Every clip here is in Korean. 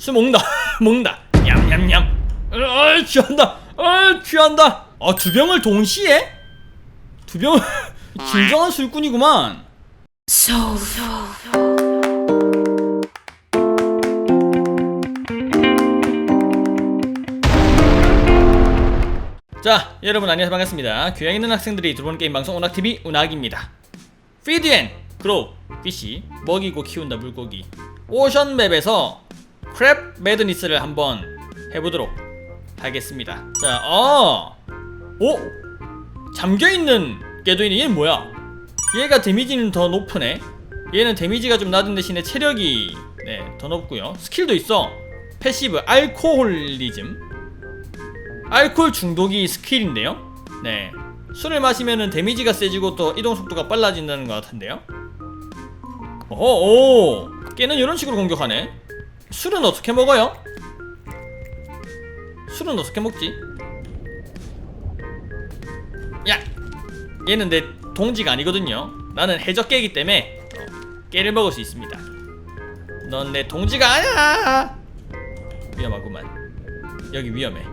술 먹는다. 먹는다. 냠냠냠. 아 취한다. 아 취한다. 아두 병을 동시에? 두 병을 진정한 술꾼이구만. So, 자 여러분 안녕하세요. 반갑습니다. 교양 있는 학생들이 들어오는 게임 방송 운학TV 운학입니다. 피드앤 그로 피시 먹이고 키운다 물고기. 오션맵에서 크랩 매드니스를 한번 해보도록 하겠습니다 자 어! 오! 잠겨있는 궤도인이 얘는 뭐야 얘가 데미지는 더 높으네 얘는 데미지가 좀 낮은 대신에 체력이 네, 더 높고요 스킬도 있어 패시브 알코올리즘 알코올 중독이 스킬인데요. 네. 술을 마시면은 데미지가 세지고 또 이동 속도가 빨라진다는 것 같은데요. 오, 오. 걔는 이런 식으로 공격하네. 술은 어떻게 먹어요? 술은 어떻게 먹지? 야, 얘는 내 동지가 아니거든요. 나는 해적개이기 때문에 어, 깨를 먹을 수 있습니다. 넌 내 동지가 아니야. 위험하구만. 여기 위험해.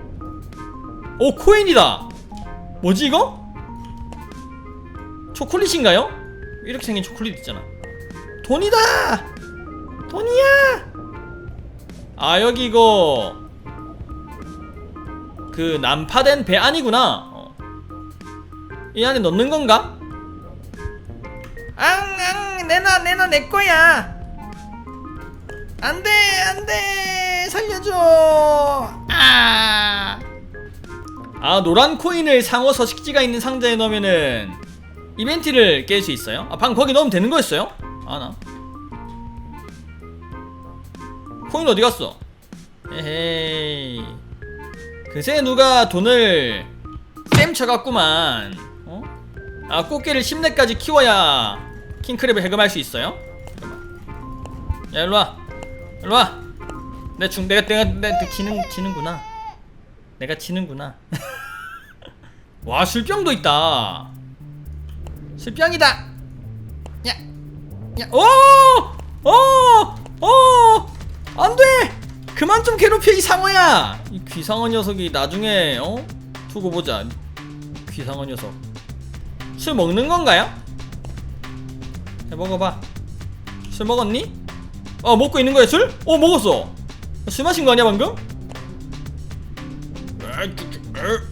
오 코인이다 뭐지 이거? 초콜릿인가요? 이렇게 생긴 초콜릿 있잖아 돈이다 돈이야 아 여기 이거 그 난파된 배 아니구나 어. 이 안에 넣는 건가? 앙앙 내놔 내놔 내 거야 안돼 안돼 살려줘 아 아 노란 코인을 상어 서식지가 있는 상자에 넣으면은 이벤트를 깰 수 있어요? 아 방금 거기 넣으면 되는 거였어요? 아나 코인 어디 갔어? 에헤이 그새 누가 돈을 쌤 쳐갔구만 어? 아 꽃게를 10내까지 키워야 킹크랩을 해금할 수 있어요? 야 일로와 일로와 내 중, 내가 내가 내가 지는 지는구나 내가 치는구나. 와 술병도 있다. 술병이다. 야, 야, 오, 오, 오, 안돼. 그만 좀 괴롭혀 이 상어야. 이 귀상어 녀석이 나중에 어 두고 보자. 귀상어 녀석. 술 먹는 건가요? 해 먹어봐. 술 먹었니? 어 먹고 있는 거야 술? 어 먹었어. 술 마신 거 아니야 방금? 에이,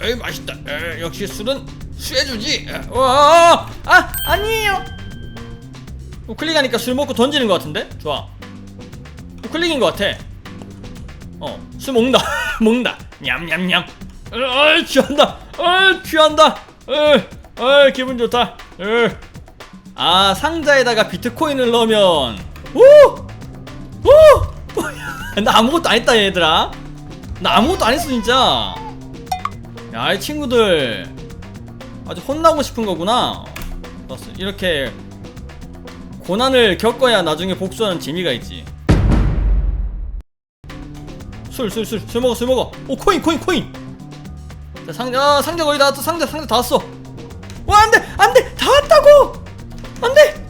에이 맛있다. 에이, 역시 술은 취해주지. 에, 와, 아 아니에요. 우클릭하니까 술 먹고 던지는 것 같은데? 좋아. 우클릭인 것 같아. 어, 술 먹는다. 먹는다. 냠냠냠. 아, 취한다. 아, 취한다. 아, 아, 기분 좋다. 에. 아, 상자에다가 비트코인을 넣으면 오! 오! 나 아무것도 안 했다 얘들아. 나 아무것도 안 했어 진짜. 야, 이 친구들 아주 혼나고 싶은 거구나. 이렇게 고난을 겪어야 나중에 복수하는 재미가 있지. 술, 술, 술, 술 먹어, 술 먹어. 오, 코인, 코인, 코인. 자, 상자, 아, 상자 거의 다 왔어. 상자, 상자 다 왔어. 와, 안 돼, 안 돼, 다 왔다고. 안 돼.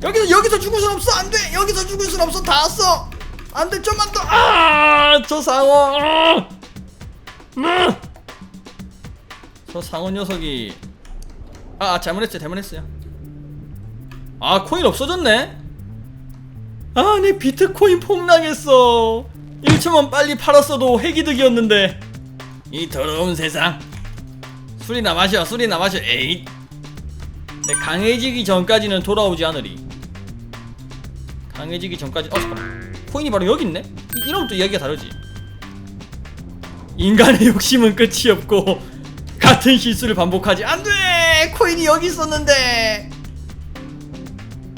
여기서 여기서 죽을 순 없어. 안 돼. 여기서 죽을 순 없어. 다 왔어. 안 돼, 좀만 더. 아, 저 상어. 아! 음! 저 상어 녀석이 아 아, 잘못했어요 잘못했어요 아 코인 없어졌네 아 내 비트코인 폭락했어 1초만 빨리 팔았어도 회기득이었는데. 이 더러운 세상. 술이나 마셔 술이나 마셔. 에잇 내 강해지기 전까지는 돌아오지 않으리. 강해지기 전까지 어 잠깐만. 코인이 바로 여기 있네? 이, 이러면 또 이야기가 다르지. 인간의 욕심은 끝이 없고 같은 실수를 반복하지. 안돼! 코인이 여기 있었는데.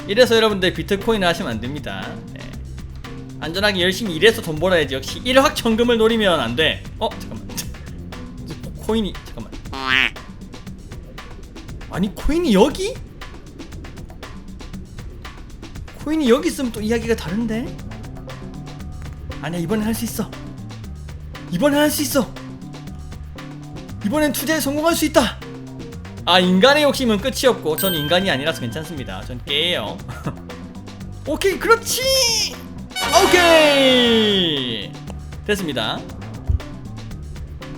이래서 여러분들 비트코인을 하시면 안 됩니다. 네. 안전하게 열심히 일해서 돈 벌어야지 역시 일확천금을 노리면 안돼 어 잠깐만 코인이 잠깐만 아니 코인이 여기 코인이 여기 있으면 또 이야기가 다른데 아니야 이번엔 할 수 있어 이번엔 할 수 있어. 이번엔 투자에 성공할 수 있다. 아 인간의 욕심은 끝이 없고 전 인간이 아니라서 괜찮습니다. 전 깨예요. 오케이 그렇지. 오케이! 됐습니다.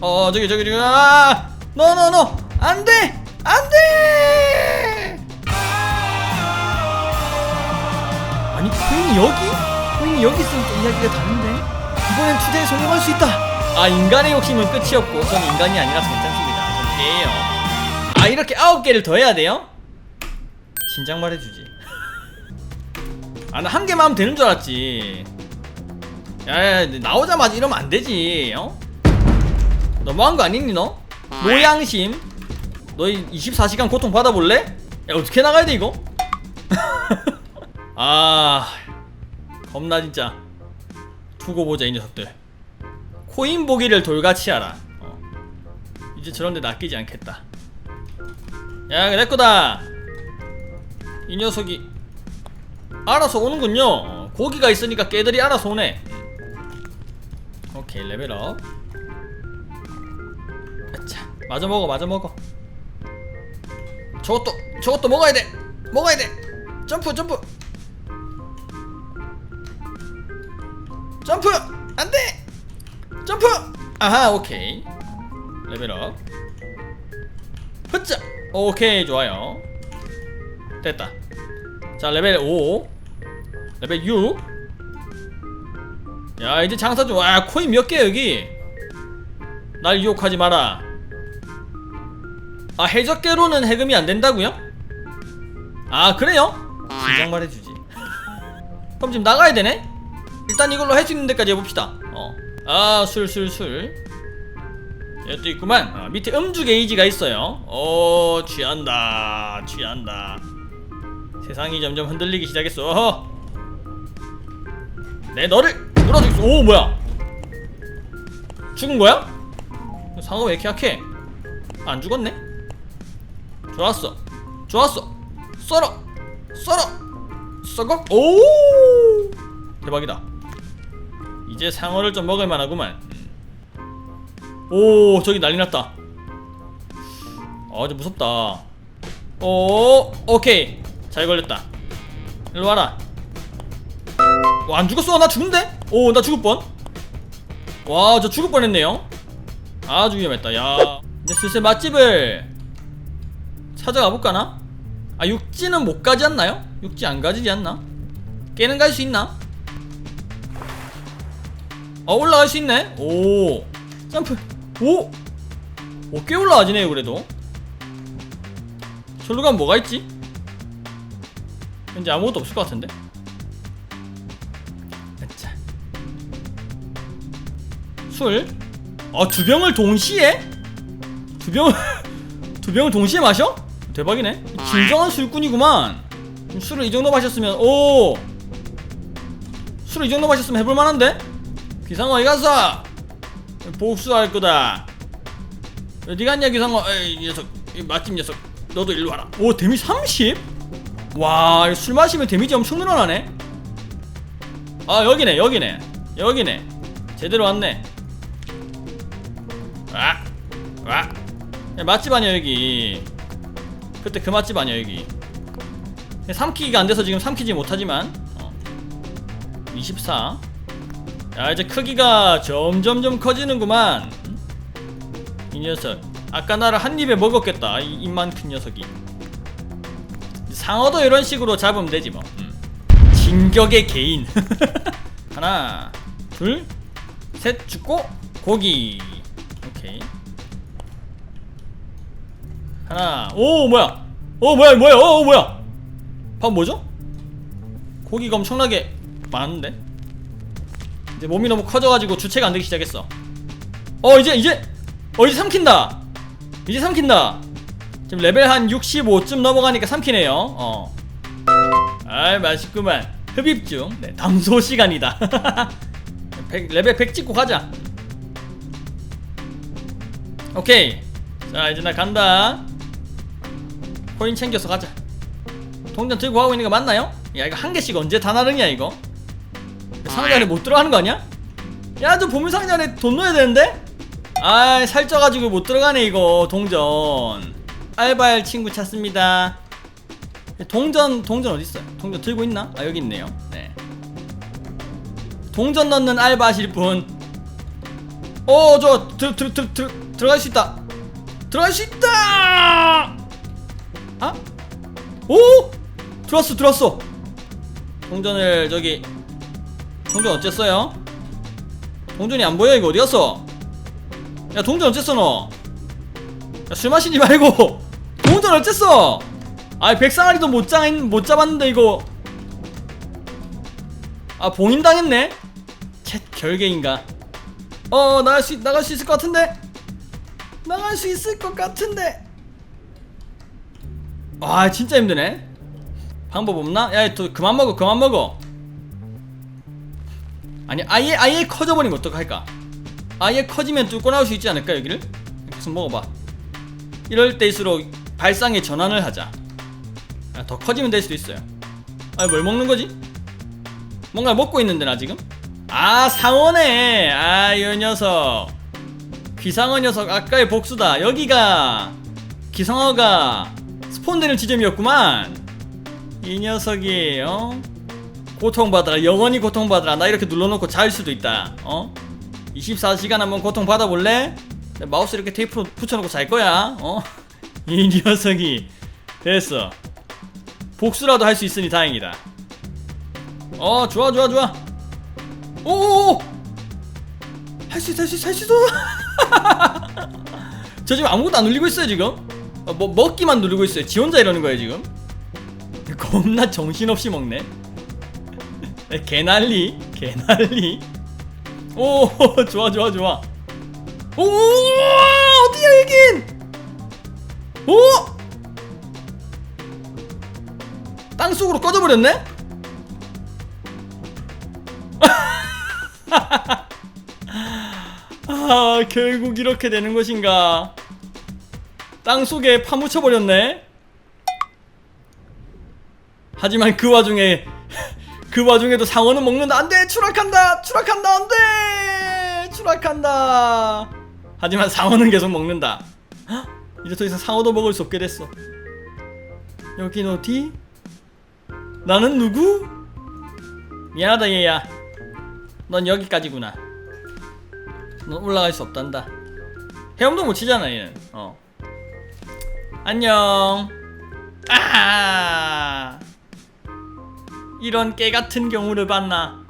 어 저기 저기 저기 아! 노노노 안돼! 안돼! 아니 코인이 여기? 코인이 여기 있으면 좀 이야기가 다른데? 이번엔 투자에 성공할 수 있다! 아 인간의 욕심은 끝이 없고 저는 인간이 아니라서 괜찮습니다. 전 개예요. 아 이렇게 아홉 개를 더 해야 돼요? 진작 말해주지 아 나 한 개만 하면 되는 줄 알았지 야야 나오자마자 이러면 안 되지 어? 너무한 거 아니니 너? 노양심 너 24시간 고통 받아볼래? 야 어떻게 나가야 돼 이거? 아 겁나 진짜 두고 보자 이 녀석들 코인 보기를 돌같이 하라 어. 이제 저런데 낚이지 않겠다 야내 거다 이 녀석이 알아서 오는군요. 어, 고기가 있으니까 깨들이 알아서 오네. 오케이 레벨업. 아차 마저 먹어 마저 먹어. 저것도 저것도 먹어야 돼. 먹어야 돼. 점프 점프. 점프! 안돼! 점프! 아하 오케이. 레벨업. 흐짜 오케이 좋아요. 됐다. 자 레벨 5 레벨 6 야 이제 장사 좀 와 코인 몇 개야 여기? 날 유혹하지 마라. 아 해적계로는 해금이 안 된다고요? 아 그래요? 진작 말해주지. 그럼 지금 나가야 되네? 일단 이걸로 할 수 있는 데까지 해봅시다. 어 아 술 술술. 얘도 있구만. 아, 밑에 음주 게이지가 있어요. 오 취한다. 취한다. 세상이 점점 흔들리기 시작했어. 어허. 내 너를 놀아주겠어 오 뭐야? 죽은 거야? 상어 왜 이렇게 약해? 안 죽었네? 좋았어. 좋았어. 썰어. 썰어. 썩어? 오! 대박이다. 이제 상어를 좀 먹을 만하구만. 음. 오 저기 난리 났다. 아좀 무섭다. 오 오케이. 잘 걸렸다. 일로 와라 와, 안 죽었어 나 죽은데 오 나 죽을 뻔 와 저 죽을 뻔했네요 아주 위험했다 야 이제 슬슬 맛집을 찾아가 볼까나? 아 육지는 못 가지 않나요? 육지 안 가지지 않나? 깨는 갈 수 있나? 어 올라갈 수 있네 오 점프 오! 오 꽤 올라가지네요 그래도 저로 가면 뭐가 있지? 현재 아무것도 없을 것 같은데 술? 아, 두 병을 동시에? 두 병을 두 병을 동시에 마셔? 대박이네. 진정한 술꾼이구만. 술을 이 정도 마셨으면 오. 술을 이 정도 마셨으면 해볼 만한데? 기상어 어디 갔어? 복수할 거다. 어디 갔냐 기상어? 에이 이 녀석, 이 맛집 녀석. 너도 일로 와라. 오 데미 30? 와, 술 마시면 데미지 엄청 늘어나네. 아 여기네 여기네 여기네 제대로 왔네 와, 와. 야, 맛집 아니야 여기. 그때 그 맛집 아니야 여기. 삼키기가 안 돼서 지금 삼키지 못하지만. 어. 24. 야 이제 크기가 점점점 커지는구만. 이 녀석. 아까 나를 한 입에 먹었겠다 이 입만 큰 녀석이. 상어도 이런 식으로 잡으면 되지 뭐. 음. 진격의 개인. 하나 둘 셋 죽고 고기 오케이. 하나 오 뭐야? 오 뭐야 뭐야? 오 뭐야? 밥 뭐죠? 고기가 엄청나게 많은데? 이제 몸이 너무 커져가지고 주체가 안 되기 시작했어. 어 이제 이제 어 이제 삼킨다. 이제 삼킨다. 지금 레벨 한 65쯤 넘어가니까 삼키네요. 어. 아이 맛있구만. 흡입 중. 네, 담소 시간이다. 100, 레벨 100 찍고 가자 오케이 자 이제 나 간다 코인 챙겨서 가자 동전 들고 가고 있는 거 맞나요? 야 이거 한 개씩 언제 다 나르냐 이거 상자 안에 못 들어가는 거 아니야? 야저 보물 상자 안에 돈 넣어야 되는데? 아 살쪄가지고 못 들어가네 이거 동전 알바할 친구 찾습니다 동전 동전 어디 있어요? 동전 들고 있나? 아 여기 있네요. 네. 동전 넣는 알바 하실 분 어, 들, 들어갈 수 있다. 들어갈 수 있다. 아? 오! 들어왔어, 들어왔어. 동전을 저기 동전 어쨌어요? 동전이 안 보여 이거 어디 갔어? 야 동전 어쨌어 너? 야, 술 마시지 말고 동전 어쨌어? 아이 백상아리도 못, 잡, 못 잡았는데 이거 아 봉인 당했네? 쳇 결계인가 어 나갈 수 나갈 수 있을 것 같은데 나갈 수 있을 것 같은데 아 진짜 힘드네 방법 없나? 야, 또 그만 먹어, 그만 먹어. 아니, 아예 아예 커져버리면 어떡할까? 아예 커지면 뚫고 나올 수 있지 않을까 여기를? 계속 먹어봐. 이럴 때일수록 발상의 전환을 하자. 야, 더 커지면 될 수도 있어요. 아, 뭘 먹는 거지? 뭔가 먹고 있는데 나 지금? 아, 상어네. 아, 이 녀석. 귀상어 녀석 아까의 복수다. 여기가 기상어가 스폰되는 지점이었구만. 이 녀석이 어 고통받아라. 영원히 고통받아라. 나 이렇게 눌러놓고 잘 수도 있다. 어? 24시간 한번 고통 받아볼래? 내 마우스 이렇게 테이프로 붙여놓고 잘 거야. 어 이 녀석이 됐어. 복수라도 할 수 있으니 다행이다. 어 좋아 좋아 좋아. 오오오! 할 수 있어 할 수 있어 할 수 있어 저 지금 아무것도 안 눌리고 있어요 지금? 어, 뭐 먹기만 누르고 있어요. 지 혼자 이러는 거예요 지금? 겁나 정신없이 먹네. 개난리 개난리. 오 좋아 좋아 좋아. 오 어디야 여긴? 오! 땅속으로 꺼져버렸네 아 결국 이렇게 되는 것인가? 땅속에 파묻혀 버렸네. 하지만 그 와중에 그 와중에도 상어는 먹는다. 안돼! 추락한다! 추락한다! 안돼! 추락한다! 하지만 상어는 계속 먹는다. 헉, 이제 더 이상 상어도 먹을 수 없게 됐어. 여긴 어디? 나는 누구? 미안하다 얘야. 넌 여기까지구나 넌 올라갈 수 없단다. 헤엄도 못 치잖아 얘는. 어. 안녕. 아! 이런 깨 같은 경우를 봤나?